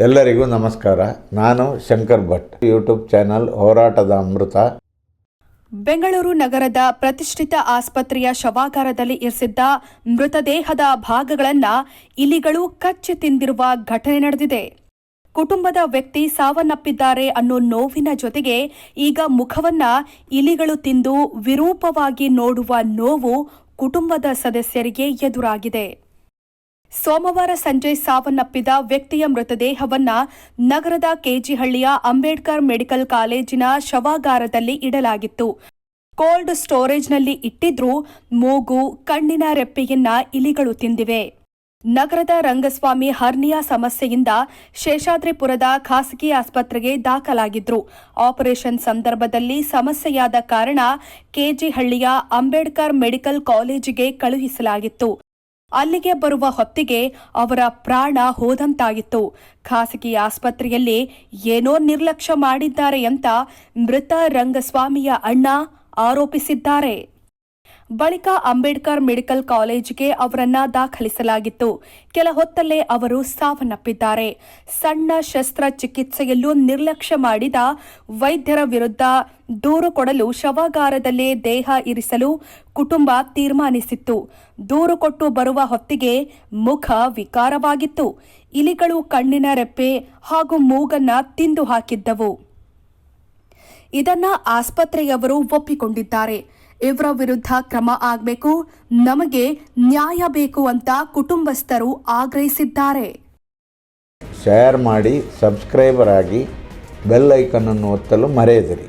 ಎಲ್ಲರಿಗೂ ನಮಸ್ಕಾರ. ನಾನು ಶಂಕರ್ ಭಟ್. ಯೂಟ್ಯೂಬ್ ಚಾನಲ್ ಹೋರಾಟದ ಅಮೃತ. ಬೆಂಗಳೂರು ನಗರದ ಪ್ರತಿಷ್ಠಿತ ಆಸ್ಪತ್ರೆಯ ಶವಾಗಾರದಲ್ಲಿ ಇರಿಸಿದ್ದ ಮೃತದೇಹದ ಭಾಗಗಳನ್ನ ಇಲಿಗಳು ಕಚ್ಚಿ ತಿಂದಿರುವ ಘಟನೆ ನಡೆದಿದೆ. ಕುಟುಂಬದ ವ್ಯಕ್ತಿ ಸಾವನ್ನಪ್ಪಿದ್ದಾರೆ ಅನ್ನೋ ನೋವಿನ ಜೊತೆಗೆ ಈಗ ಮುಖವನ್ನ ಇಲಿಗಳು ತಿಂದು ವಿರೂಪವಾಗಿ ನೋಡುವ ನೋವು ಕುಟುಂಬದ ಸದಸ್ಯರಿಗೆ ಎದುರಾಗಿದೆ. ಸೋಮವಾರ ಸಂಜೆ ಸಾವನ್ನಪ್ಪಿದ ವ್ಯಕ್ತಿಯ ಮೃತದೇಹವನ್ನ ನಗರದ ಕೆಜಿಹಳ್ಳಿಯ ಅಂಬೇಡ್ಕರ್ ಮೆಡಿಕಲ್ ಕಾಲೇಜಿನ ಶವಾಗಾರದಲ್ಲಿ ಇಡಲಾಗಿತ್ತು. ಕೋಲ್ಡ್ ಸ್ಟೋರೇಜ್ನಲ್ಲಿ ಇಟ್ಟಿದ್ರೂ ಮೂಗು, ಕಣ್ಣಿನ ರೆಪ್ಪೆಯನ್ನ ಇಲಿಗಳು ತಿಂದಿವೆ. ನಗರದ ರಂಗಸ್ವಾಮಿ ಹರ್ನಿಯಾ ಸಮಸ್ಯೆಯಿಂದ ಶೇಷಾದ್ರಿಪುರದ ಖಾಸಗಿ ಆಸ್ಪತ್ರೆಗೆ ದಾಖಲಾಗಿದ್ರು. ಆಪರೇಷನ್ ಸಂದರ್ಭದಲ್ಲಿ ಸಮಸ್ಯೆಯಾದ ಕಾರಣ ಕೆಜಿಹಳ್ಳಿಯ ಅಂಬೇಡ್ಕರ್ ಮೆಡಿಕಲ್ ಕಾಲೇಜಿಗೆ ಕಳುಹಿಸಲಾಗಿತ್ತು. ಅಲ್ಲಿಗೆ ಬರುವ ಹೊತ್ತಿಗೆ ಅವರ ಪ್ರಾಣ ಹೋದಂತಾಗಿತ್ತು ಖಾಸಗಿ ಆಸ್ಪತ್ರೆಯಲ್ಲಿ ಏನೋ ನಿರ್ಲಕ್ಷ್ಯ ಮಾಡಿದ್ದಾರೆ ಅಂತ ಮೃತ ರಂಗಸ್ವಾಮಿಯ ಅಣ್ಣ ಆರೋಪಿಸಿದ್ದಾರೆ. ಬಳಿಕ ಅಂಬೇಡ್ಕರ್ ಮೆಡಿಕಲ್ ಕಾಲೇಜಿಗೆ ಅವರನ್ನ ದಾಖಲಿಸಲಾಗಿತ್ತು. ಕೆಲ ಹೊತ್ತಲ್ಲೇ ಅವರು ಸಾವನ್ನಪ್ಪಿದ್ದಾರೆ. ಸಣ್ಣ ಶಸ್ತ್ರಚಿಕಿತ್ಸೆಯಲ್ಲೂ ನಿರ್ಲಕ್ಷ್ಯ ಮಾಡಿದ ವೈದ್ಯರ ವಿರುದ್ಧ ದೂರು ಕೊಡಲು ಶವಾಗಾರದಲ್ಲೇ ದೇಹ ಇರಿಸಲು ಕುಟುಂಬ ತೀರ್ಮಾನಿಸಿತ್ತು. ದೂರು ಕೊಟ್ಟು ಬರುವ ಹೊತ್ತಿಗೆ ಮುಖ ವಿಕಾರವಾಗಿತ್ತು. ಇಲಿಗಳು ಕಣ್ಣಿನ ರೆಪ್ಪೆ ಹಾಗೂ ಮೂಗನ್ನ ತಿಂದು ಹಾಕಿದ್ದವು. ಇದನ್ನ ಆಸ್ಪತ್ರೆಯವರು ಒಪ್ಪಿಕೊಂಡಿದ್ದಾರೆ. ಇವರ ವಿರುದ್ಧ ಕ್ರಮ ಆಗಬೇಕು, ನಮಗೆ ನ್ಯಾಯ ಬೇಕು ಅಂತ ಕುಟುಂಬಸ್ಥರು ಆಗ್ರಹಿಸಿದ್ದಾರೆ. ಶೇರ್ ಮಾಡಿ ಸಬ್ಸ್ಕ್ರೈಬರ್ ಆಗಿ ಬೆಲ್ ಐಕನ್ನನ್ನು ಒತ್ತಲು ಮರೆಯದಿರಿ.